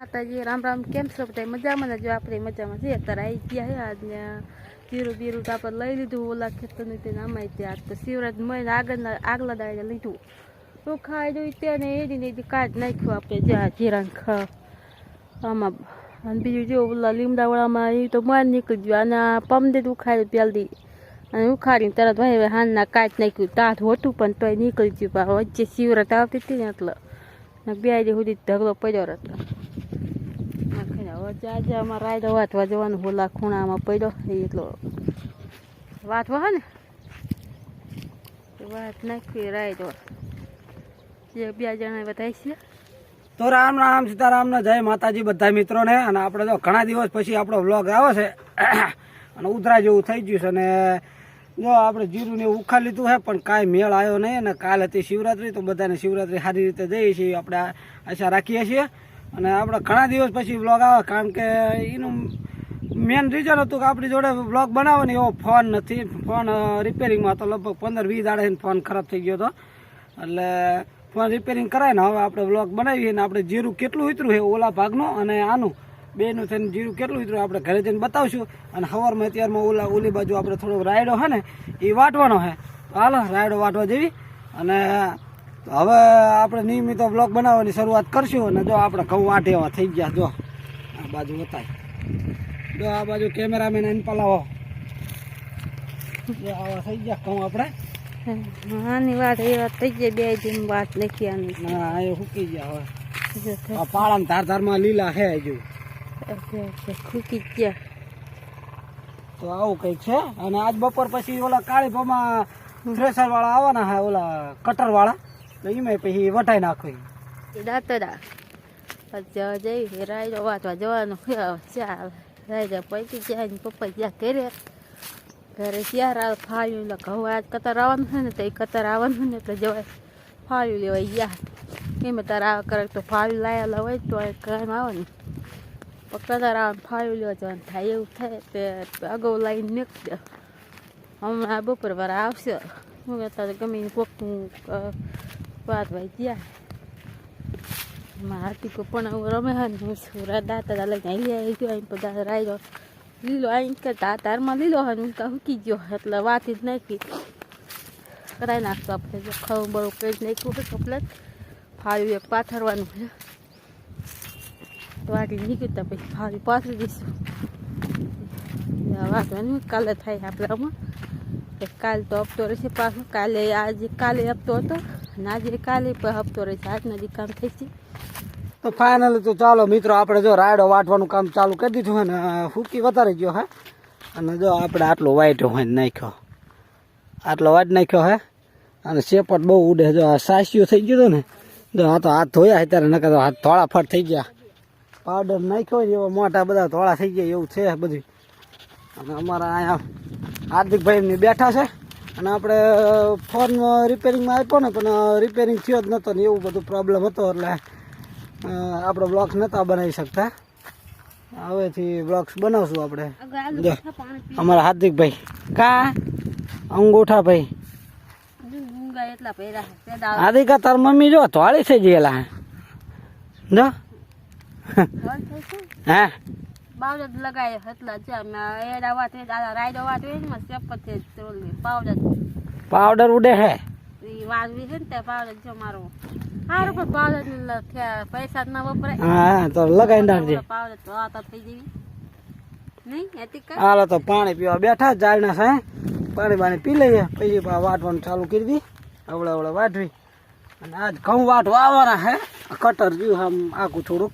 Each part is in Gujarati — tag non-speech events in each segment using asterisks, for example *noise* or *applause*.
માતાજી, રામ રામ, કેમ છો બધા મજામાં જો આપણે મજામાં છીએ, અત્યારે આવી ગયા હે આજને જીરું બીરું તો આપણે લઈ લીધું ઓલા ખેતરનું તેને આમાં ત્યાં તો શિવરાજ મહિને આગળના આગલા દાડે લીધું. તો ખાઈ જોઈ એડી ને એડી કાઢ નાખ્યું આપણે જ્યાં જીરાન ખા. આમાં અને બીજું જો ઓલા લીમડાવાળામાં એ તો માર નીકળી ગયું. અને પમદે જ ઉખાડ્યું પેલદી અને ઉખાડીને તરત ભાઈ હાનના કાઢ નાખ્યું. તાત હોતું પણ તોય નીકળી ગયું. વચ્ચે શિવરાત આવતી હતી ને એટલે. ને બે સુધી ઢગલો પડ્યો હતો હવે તો માતાજી બધા મિત્રોને. અને આપણે તો ઘણા દિવસ પછી આપણો વ્લોગ આવે છે. *clears throat* અને ઉધરા જેવું થઈ ગયું છે. અને જો આપણે જીરું ને ઉખા લીધું છે, પણ કાંઈ મેળ આવ્યો નહીં. અને કાલ હતી શિવરાત્રી, તો બધાને શિવરાત્રી સારી રીતે જઈએ છીએ. આપણે આશા રાખીએ છીએ. અને આપણે ઘણા દિવસ પછી વ્લોગ આવે, કારણ કે એનું મેન રીઝન હતું કે આપણી જોડે વ્લોગ બનાવવાનો, એવો ફોન નથી. ફોન રિપેરિંગમાં તો લગભગ પંદર વીસ દાડે ફોન ખરાબ થઈ ગયો હતો. એટલે ફોન રિપેરિંગ કરાય ને હવે આપણે વ્લોગ બનાવીએ ને આપણે જીરું કેટલું ઉતર્યું છે, ઓલા ભાગનું અને આનું. બેનું થઈને જીરું કેટલું ઉતર્યું આપણે ઘરે જઈને બતાવશું. અને સવારમાં અત્યારમાં ઓલા ઓલી બાજુ આપણે થોડોક રાયડો છે ને, એ વાટવાનો છે. હાલો, રાયડો વાટવા જેવી. અને હવે આપણે નિયમિત બ્લોગ બનાવવાની શરૂઆત કરશું અને જો આપણે ઘઉં આઠ એવા થઈ ગયા જો આ બાજુ બતાય. જો આ બાજુ કેમેરામેન એને પલાવો. જો આવા થઈ ગયા ઘઉં આપણે. આની વાત એ વાત થઈ ગઈ બે દિન વાત લખી આની એ હુકી ગયા હવે. આ પાળા ધાર ધારમાં લીલા હે હજુ. સુકી ગયા. તો આવું કંઈક છે. અને આજ બપોર પછી ઓલા કાળી ભામાં થ્રેસર વાળા આવવાના હે ઓલા કટર વાળા. તો પછી વટાઈ નાખો એ જવાનું. ચાલ રાયડા પૈકી જાય પપ્પા જ્યાં ઘરે. ઘરે ફાયું એટલે ઘઉં આજ કતાર આવવાનું છે ને તો એ કતાર આવવાનું ને એટલે જવાય. ફાળ્યું લેવાય ગયા એમ તારે કરે તો ફાળ્યું લાયેલા હોય તો કામ આવે ને આવે ફાળ્યું લેવા જવાનું થાય એવું થાય તે અગાઉ લાવીને નીકળે હમણાં બપોર વાળા આવશે. હું કહેતા ગમે કોકનું વાત ભાઈ ત્યાં. કોઈ પણ રમે હા હું સુરા દાતા લઈને લઈ આવી ગયો અહીં બધા રાયડો લીલો આવીને કે તારમાં લીલો હા હું કાં મૂકી ગયો એટલે વાતી જ નાખી. કરાવી નાખતો આપણે જો ખવું બળું જ નાખ્યું હોય કપલે. ફાળ્યું એક પાથરવાનું છે વાટી નીકળ્યું તા પછી ફાળ્યું પાથરી દઈશું. વાંચવાનું કાલે થાય આપણે આમાં કાલે તો હપ્તો રહેશે પાછો. કાલે આજે કાલે હપ્તો હતો. આજે કાલે પણ હપ્તો રહેશે આજના દી કામ થઈ તો ફાઇનલી તો ચાલો મિત્રો, આપણે જો રાયડો વાટવાનું કામ ચાલુ કરી દીધું અને ને ફૂકી વધારે ગયો હે. અને જો આપણે આટલો વાઈટ હોય નાખ્યો. આટલો વાટ નાખ્યો હે. અને શેપટ બહુ ઉડે જો આ સાસ્યો થઈ ગયો હતું ને, જો આ તો હાથ ધોયા અત્યારે ત્યારે, નકર તો હાથ થોડા ફટ થઈ ગયા. પાવડર નાખ્યો ને, એવા મોટા બધા ધોળા થઈ ગયા, એવું છે બધું અને અમારા અહીંયા હાર્દિકભાઈ બેઠા છે. અને આપણે ફોન રિપેરિંગમાં આપ્યો ને પણ રિપેરિંગ થયો જ નહોતો ને એવું બધું પ્રોબ્લેમ હતો એટલે આપણે બ્લોક્સ નહોતા બનાવી શકતા. હવેથી બ્લોક્સ બનાવશું આપણે. જો અમારા હાર્દિકભાઈ. કા? અંગૂઠાભાઈ. હાર્દિકા તાર મમ્મી જો ધોળી થઈ ગયેલા જો. હા. પાવડર લગાય એટલા છે. અમે એડા વાત રાયડો વાત ને ચપ્પલ છે પાવડર. પાવડર ઉડે હે? એ વાળવી છે ને તે પાવડર જો મારો. સારું પણ પાવડર પૈસા જ ના વપરાય. હા તો લગાવી નાખજે. પાવડર તો આ તો થઈ જેવી. નહીં એતી કા હાલો તો પાણી પીવા બેઠા જાળના છે પાણી બાણી પી લઈએ પછી વાટવાનું ચાલુ કરી દી. અવળે અવળે વાટવી અને આજ ઘઉં વાટવા આવવાના હે. કટર જ્યું આમ આખું થોડુંક.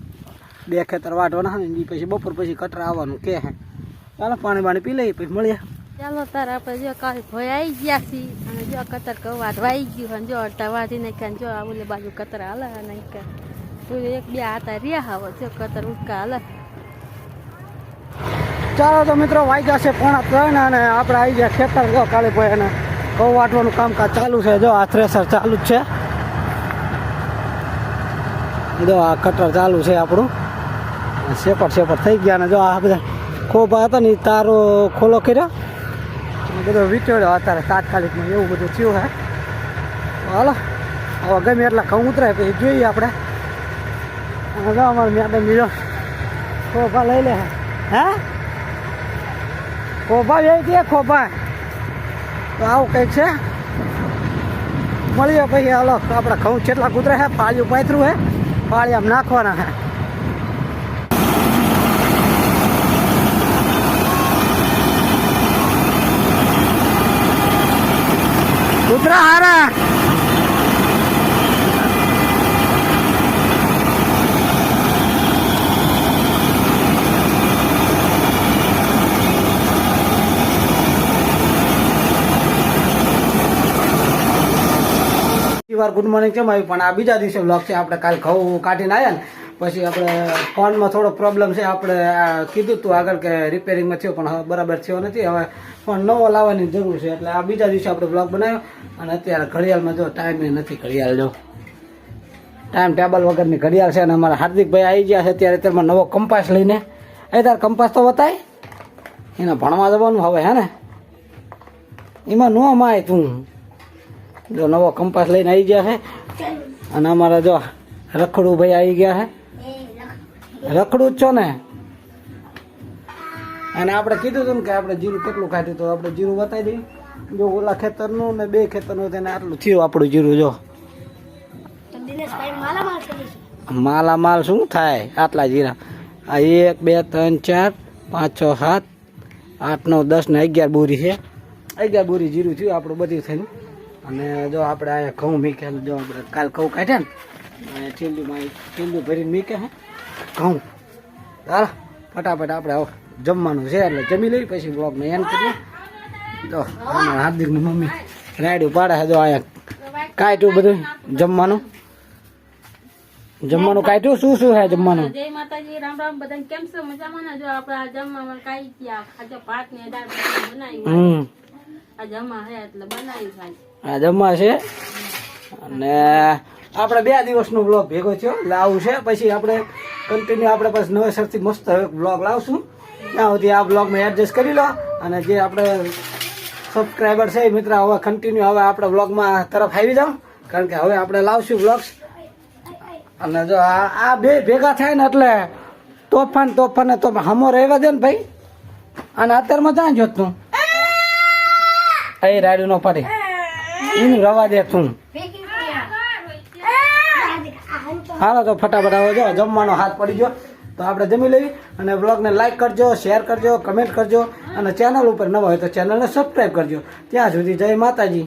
બે ખેતર વાટવાના ને એ પછી બપોર પછી કટર આવવાનું કે હે. ચાલો પાણી પાણી પી લઈએ પછી મળીએ. ચાલો તાર આપણે જો કાલે ભોય આવી ગયા છીએ અને જો કતર કવાટ વાઈ ગયું અને જો અડધા વાટી નાખ્યા અને જો આ ઓલી બાજુ કતર હાલે કે તું એક બે હાથા રહ્યા હવે જો કતર ઉટકા હાલે. ચાલો તો મિત્રો વાઈ જશે પોણા ત્રણ અને આપણે આવી ગયા ખેતર જો કાલે ભાઈ અને ઘઉં વાટવાનું કામકાજ ચાલુ છે. જો આ થ્રેસર ચાલુ જ છે. જો આ કટર ચાલુ છે આપણું. સેપટ સેપટ થઈ ગયા ને જો આ બધા ખોબા હતા ને તારો ખોલો કર્યો. બધો વિચોડ્યો અત્યારે તાત્કાલિકમાં એવું બધું થયું હે. હાલો, હવે ગમે એટલા ઘઉં ઉતરાય પછી જોઈએ આપણે. જો અમારે મેડમ બીજો ખોભા લઈ લે હે. ખોભા જઈ દે ખોભા તો આવું કંઈક છે. મળીએ પછી, હાલો, આપણે ઘઉં કેટલા કૂતરા હે? પાળિયું પાથરું હે? પાળી આમ નાખવાના હે. કૂતરા હારા વાર ગુડ મોર્નિંગ કેમ આવ્યું પણ આ બીજા દિવસે બ્લોગ છે, આપણે કાલ ઘઉં કાઢીને આવ્યા ને, પછી આપણે ફોનમાં થોડો પ્રોબ્લેમ છે, આપણે કીધું હતું આગળ કે રિપેરિંગમાં થયો, પણ હવે બરાબર થયો નથી. હવે ફોન નવો લાવવાની જરૂર છે, એટલે આ બીજા દિવસે આપણે બ્લોગ બનાવ્યો. અને અત્યારે ઘડિયાળમાં જો ટાઈમ નથી, ઘડિયાળ જો. ટાઈમ ટેબલ વગરની ઘડિયાળ છે, અને અમારા હાર્દિકભાઈ આવી ગયા છે, અત્યારે અત્યારમાં નવો કંપાસ લઈને. એ તાર કંપાસ તો બતાય. એને ભણવા જવાનું હવે, હે ને? એમાં નો માય તું. જો નવો કંપાસ લઈને આવી ગયા છે. અને અમારા જો રખડું ભાઈ આવી ગયા છે. રખડું જ છો ને? અને આપણે કીધું હતું ને કે આપણે જીરું કેટલું કાઢ્યું તો આપણે જીરું બતાવી દઈએ. જો ઓલા ખેતરનું ને બે ખેતરનું તેને આટલું થયું આપણું જીરું જો. માલા માલ શું થાય? આટલા જીરા. આ એક બે ત્રણ ચાર પાંચ છ સાત આઠ નવ દસ ને અગિયાર બોરી છે. અગિયાર બોરી જીરું થયું આપણું બધું થઈને અને જો આપણે અહીંયા ઘઉં મીકેલ જો આપણે કાલ ઘઉં કાઢ્યા ને ઠેલીમાં ઠેલી ભરીને મીકે હે. ઘઉં. હાલ ફટાફટ આપણે આવો જમવાનું છે એટલે જમી લઈ પછી બ્લોગને એમ કરીએ. જો અમારા હાર્દિકની મમ્મી રાયડું પાડે છે જો અહીંયા કાઢ્યું બધું જમવાનું. જમવાનું કાઢ્યું શું શું છે જમવાનું? જય માતાજી રામ રામ બધાને કેમ છો? મજામાં ને? જો આપણે આ જમવામાં કાંઈ ગયા આજે ભાત ને દાળ બનાવી હમ. આ જમા હે એટલે બનાવી આ જમવા છે. અને આપણે બે દિવસનો બ્લોગ ભેગો થયો. લાવવું છે. પછી આપણે કન્ટિન્યુ આપણે પછી નવેસરથી મસ્ત બ્લોગ લાવશું. ત્યાં સુધી આ બ્લોગમાં એડજસ્ટ કરી લો. અને જે આપણે સબસ્ક્રાઈબર છે મિત્ર, હવે કન્ટિન્યુ હવે આપણે બ્લોગમાં તરફ આવી જાઓ. કારણ કે હવે આપણે લાવશું બ્લોગ્સ અને જો આ આ બે ભેગા થાય ને એટલે તોફાન તોફાન ને તોફાન. હમો રહેવા દે ને ભાઈ. અને અત્યારમાં ત્યાં જોતું એ રાડ્યું નો પડે. એનું રવા દે તું. હાલો તો ફટાફટ આવજો જમવાનો હાથ પડી ગયો. તો આપણે જમી લેવી અને બ્લોગને લાઇક કરજો શેર કરજો કમેન્ટ કરજો અને ચેનલ ઉપર નવા હોય તો ચેનલને સબસ્ક્રાઈબ કરજો. ત્યાં સુધી જય માતાજી.